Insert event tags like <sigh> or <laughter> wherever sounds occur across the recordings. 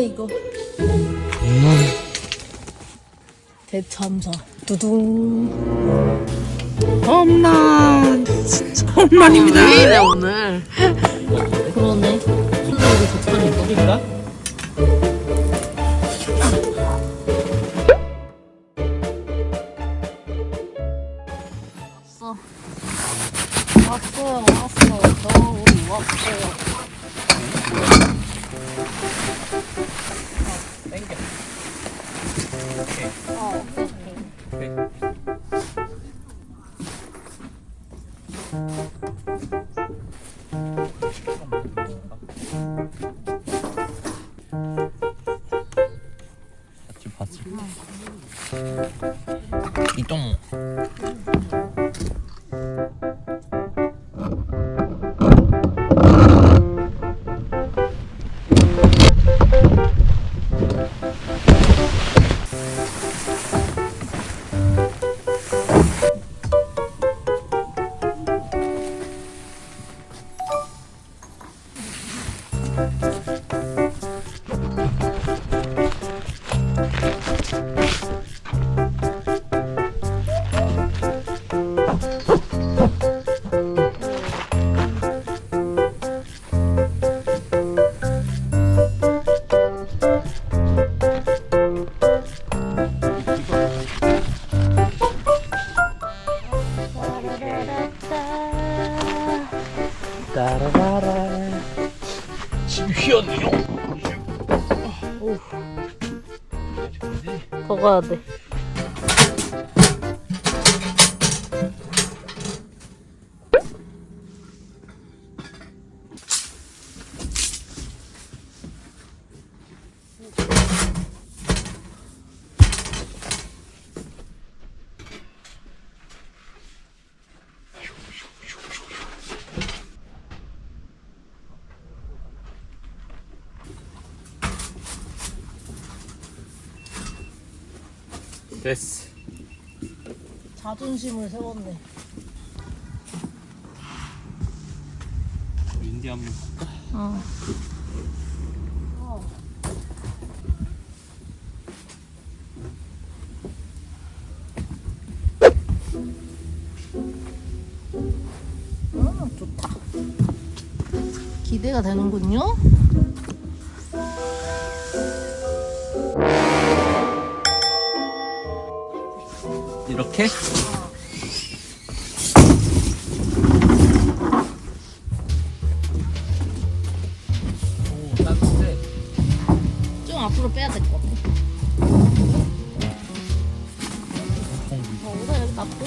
돼 이거. 대참사. 두둥. 진짜 홈런입니다 왜 이래 오늘? 그러네. 순간이 좋다니까. 그러니까 왔어. 왔어요, 왔어. 겨울이 왔어요. 땡겨. 어, 같이 더 가야 돼. 됐어 자존심을 세웠네. 인디 한번 볼까? 어. 음, 좋다. 기대가 되는군요. 이렇게? 앞으로 빼야 될 것 같아. 어, 우선 여기 놔두고.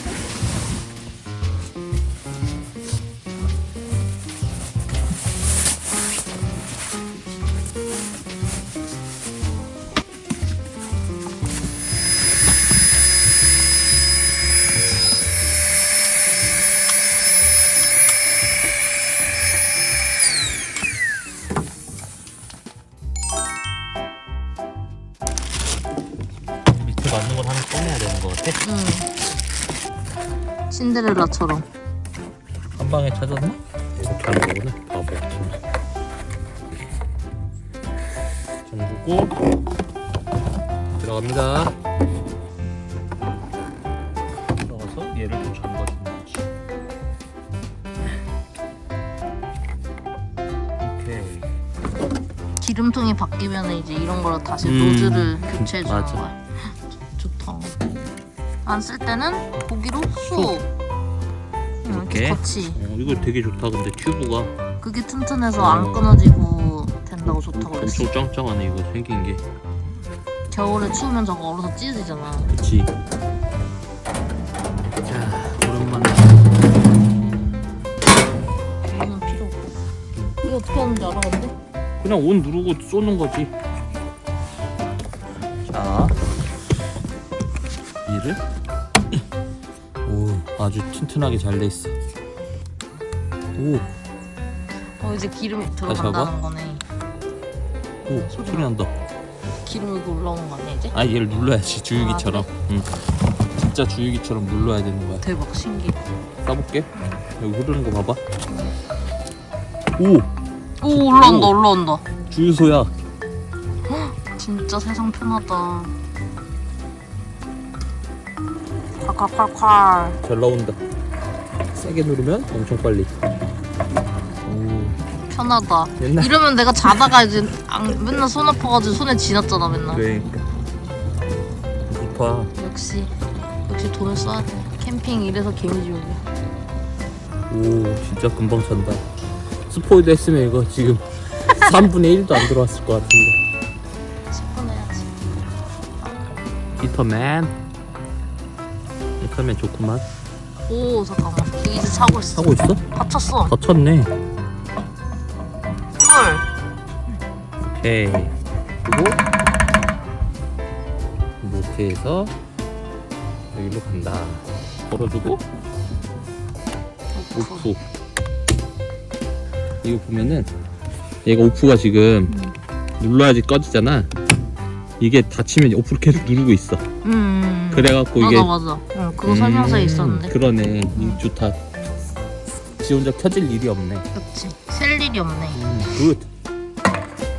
신데렐라처럼. 한 방에 찾았나? 이렇게 하는 거구나 바보 잠그고 들어갑니다 들어가서 얘를 좀 잠가주는 거지 오케이 기름통이 바뀌면 이제 이런 걸로 다시 음, 노즐을 교체해 주는 맞아. 거야. 좋다. 안 쓸 때는 고기로 쏙. 응, 이렇게? 거치. 어, 이거 되게 좋다 근데 튜브가 그게 튼튼해서 어. 안 끊어지고 된다고 좋다고 그랬어. 엄청 짱짱하네 이거 생긴 게 겨울에 추우면 저거 얼어서 찢어지잖아. 그치 자 오랜만에 이거는 필요 없고. 이거 어떻게 하는지 알아 근데? 그냥 온 누르고 쏘는 거지. 자, 얘를 오 아주 튼튼하게 잘 돼 있어. 오, 어 이제 봐봐. 들어간다는 거네. 오 소리 난다. 기름 이거 올라오는 거 아니야 이제? 아 얘를 눌러야지 주유기처럼. 응. 진짜 주유기처럼 눌러야 되는 거야. 대박 신기해. 까볼게. 여기 흐르는 거 봐봐. 오 오 올라온다 오. 올라온다. 주유소야. 진짜 세상 편하다. 콸콸콸콸. 잘 나온다. 세게 누르면 엄청 빨리. 오, 편하다. 옛날 이러면 내가 자다가 이제 안- 맨날 손 아파가지고 손에 쥐났잖아 맨날. 그러니까 좋다. 역시 역시 돈을 써야 돼. 캠핑 이래서 개미지옥이야. 오, 진짜 금방 찬다. 스포이드 했으면 이거 지금 <laughs> 3분의 1도 안 들어왔을 것 같은데. 10분 해야지. 히터맨. 하면 좋구만. 오 잠깐만. 이제 차고 있어. 하고 있어? 다쳤어. 다 쳤네. 오케이. 그리고 이렇게 해서 여기로 간다. 걸어주고 오프. 이거 보면은 얘가 오프가 지금 눌러야지 꺼지잖아. 이게 닫히면 오프를 계속 누르고 있어. 음. 그래갖고 맞아 이게 맞아. 응, 그거 설명서에 음, 있었는데. 그러네. 이 좋다. 지 혼자 켜질 일이 없네. 그렇지. 셀 일이 없네. 음, 굿.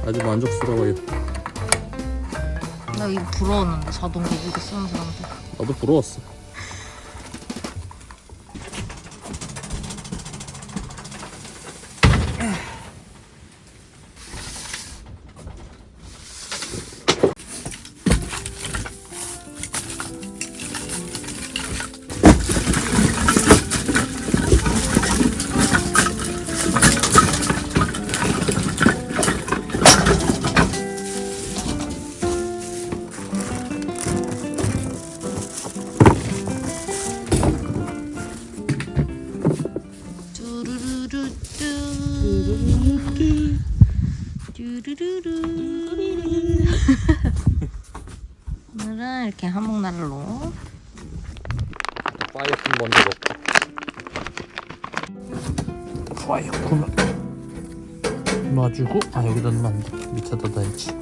아주 만족스러워요. 나 이거 부러웠는데 자동기 이렇게 쓰는 사람들. 나도 부러웠어. 뚜루루루. <laughs> 오늘은 이렇게 한목난로. 파이어풀 먼저 넣고. 파이어풀. 놔주고 아 여기다 넣으면 안 돼. 밑에다 놔야지.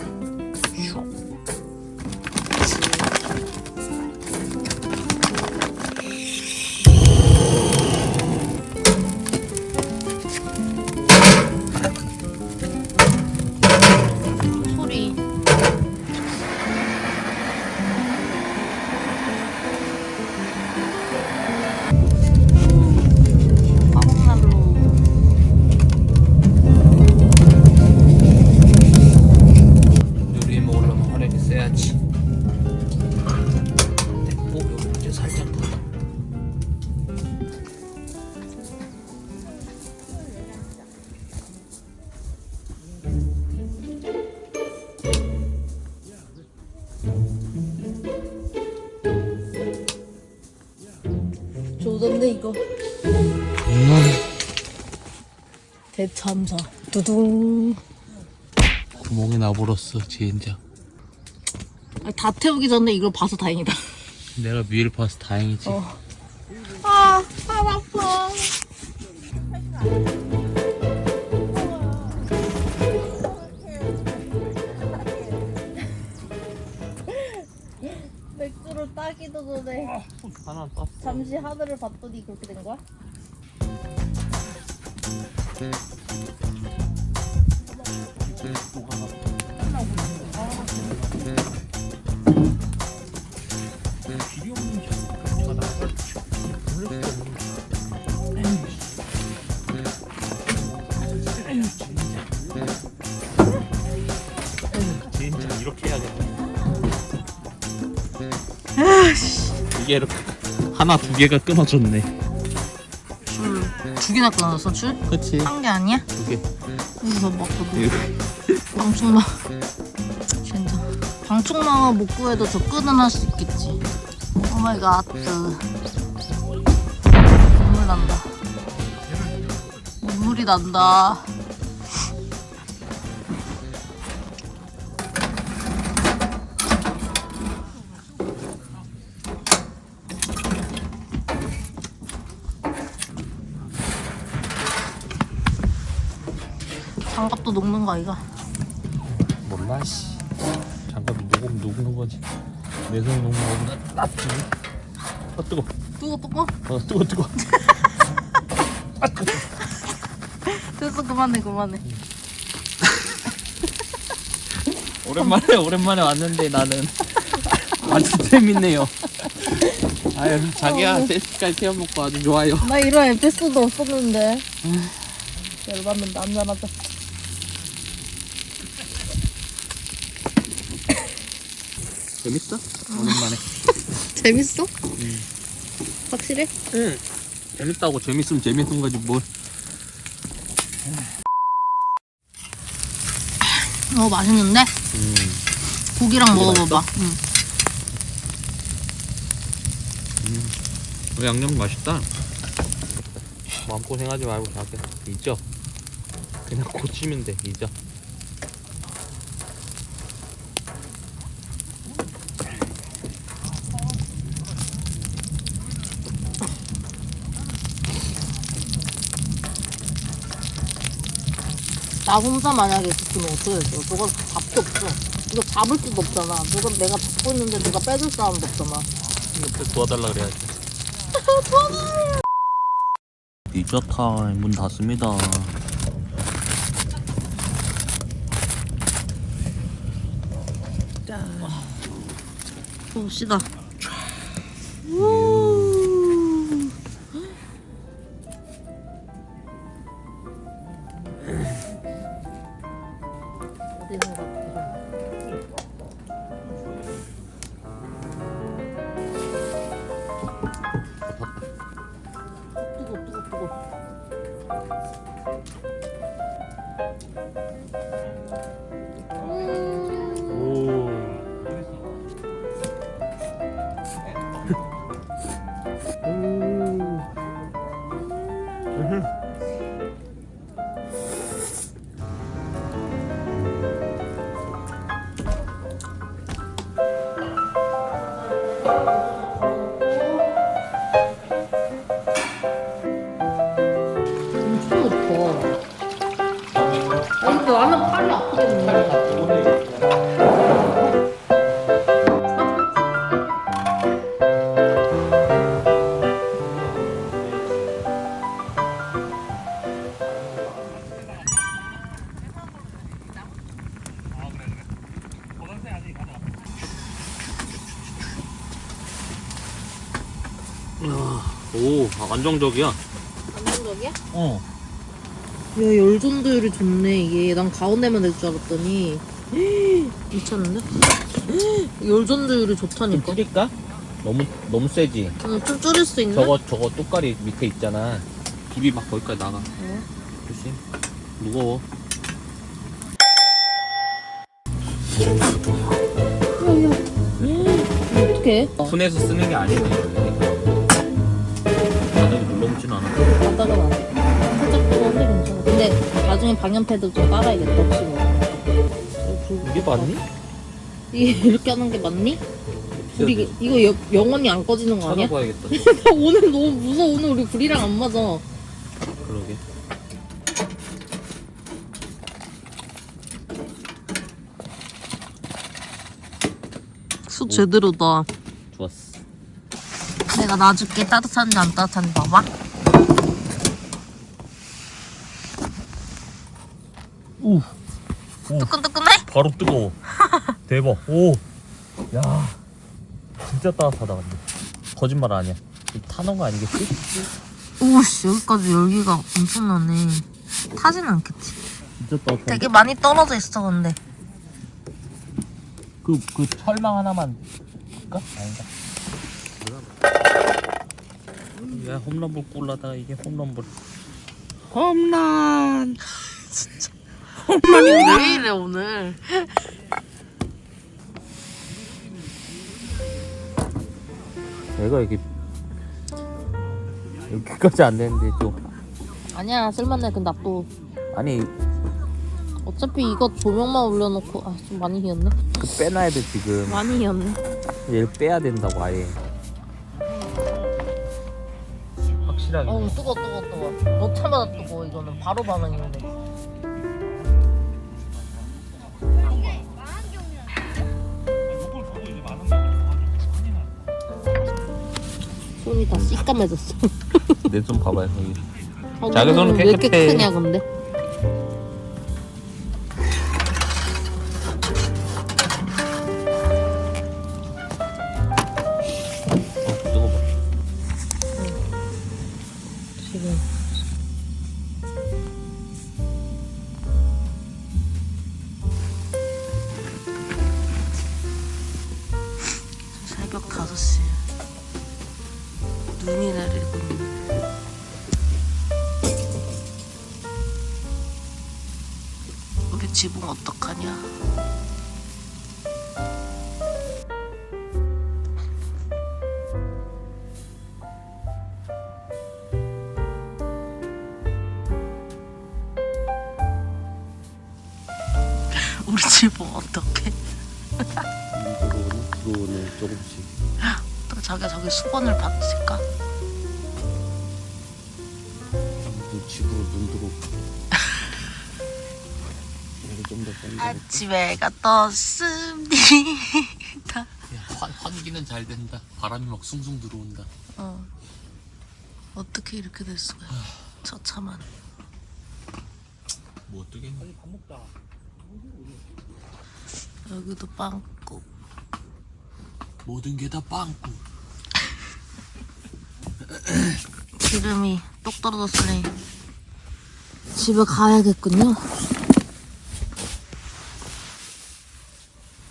이거. 대참사. 두둥. 구멍이 나버렸어 지인장. 아, 다 태우기 전에 이걸 봐서 다행이다. 내가 위를 봐서 다행이지. 어. 따기도 전에 하나 떴어. 잠시 하늘을 봤더니 그렇게 된 거야? 진짜 이렇게 해야겠네. 이게 이렇게 하나 두 개가 끊어졌네. 줄 두 개나 끊어졌어 줄? 그렇지. 한 개 아니야? 두 개. 여기서 막거든. 방충망 진짜 방충망을 못 구해도 저할수 있겠지 오 마이 갓 눈물 난다 눈물이 난다 장갑도 녹는 거 아이가? 몰라 씨. 장갑이 녹으면 녹는 거지. 내 손이 녹는 거보다 낫지. 아 뜨거. 뜨거 뜨거? 어 뜨거 뜨거. 됐어 그만해 그만해 오랜만에 오랜만에 왔는데 나는 아주 재밌네요. 아유 자기야 세시까지 태워 먹고 아주 좋아요. 나 이런 에피소드 없었는데. 열받는다 한잔하자. 재밌어? 오랜만에. <laughs> 재밌어? 확실해? 응. 재밌다고 재밌으면 재밌는 거지 뭘. 어 맛있는데? 음. 고기랑 고기 먹어봐봐. 응. 어, 양념 맛있다. 마음 고생하지 말고 자기 잊어. 그냥 고치면 돼 잊어. 나 혼자 만약에 있었으면 어떻게 했어? 저거 잡도 없어. 이거 잡을 수도 없잖아. 누가 내가 잡고 있는데 누가 빼줄 사람도 없잖아. 옆에 도와달라 그래야지. <laughs> 리저 타임 문 닫습니다. 봅시다. 뜨 오, 아, 안정적이야. 안정적이야? 어. 야 열전도율이 좋네 이게 난 가운데만 될 줄 알았더니 <gasps> 미쳤는데? <gasps> 열전도율이 좋다니까 줄일까? 너무 너무 세지. 응, 좀 줄일 수 있나? 저거 저거 뚜까리 밑에 있잖아. 입이 막 거기까지 나가. 어? 조심. 무거워. <gasps> 어떡해 손에서 쓰는 게 아니네. 않아. 바닥은 안 돼. 살짝 뜨거운데 괜찮아 근데 나중에 방염 패드 좀 깔아야겠다 혹시 뭐 이게 맞니? 이게 이렇게 하는 게 맞니? 우리 이게- 이거 여, 영원히 안 꺼지는 거 아니야? 찾아봐야겠다. <laughs> 오늘 너무 무서워 오늘 우리 불이랑 안 맞아 그러게. 수 제대로다 좋았어. 내가 놔줄게 따뜻한지 안 따뜻한지 봐봐 오. 뜨끈뜨끈해? 바로 뜨거워. <laughs> 대박. 오. 야. 진짜 따뜻하다 근데. 거짓말 아니야. 타는 거 아니겠지? 오씨 여기까지 열기가 엄청나네 타진 않겠지 진짜 따뜻한데. 되게 많이 떨어져 있어 근데 그, 그 철망 하나만 줄까? 아닌가? 야 홈런볼 꿀라다 이게 홈런볼 홈런 <laughs> 왜 이래 오늘. 내가 이게 여기까지 안 되는데 또. 아니야 쓸만해 근데 또. 아니. 어차피 이거 조명만 올려놓고 아 좀 많이 휘었네. 그 빼놔야 돼 지금. 많이 휘었네. 얘를 빼야 된다고 아예. 확실하게 어우 뜨거 뜨거 뜨거. 넣자마자 뜨거 이거는. 바로 반응이네 손이 다 씨까매졌어. 내 손 봐봐요 아, 자기 손은 왜 이렇게 깨끗해. 크냐 근데 우리 지붕 어떡하냐? <laughs> 우리 지붕 어떡해? 들어오네 들어오네 조금씩 또 자기가 저기 수건을 받을까? 아침에 가 떴습니다. 야, 환, 환기는 잘 된다 바람이 막 숭숭 들어온다 어. 어떻게 이렇게 될 수가? 처참한. 뭐 어떡해 빨리 밥 먹자 여기도 빵꾸. 모든 게 다 빵꾸 기름이 똑 떨어졌으니 집에 가야겠군요.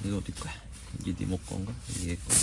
이거 어디 거야? 이게 네 먹건가? 이게 거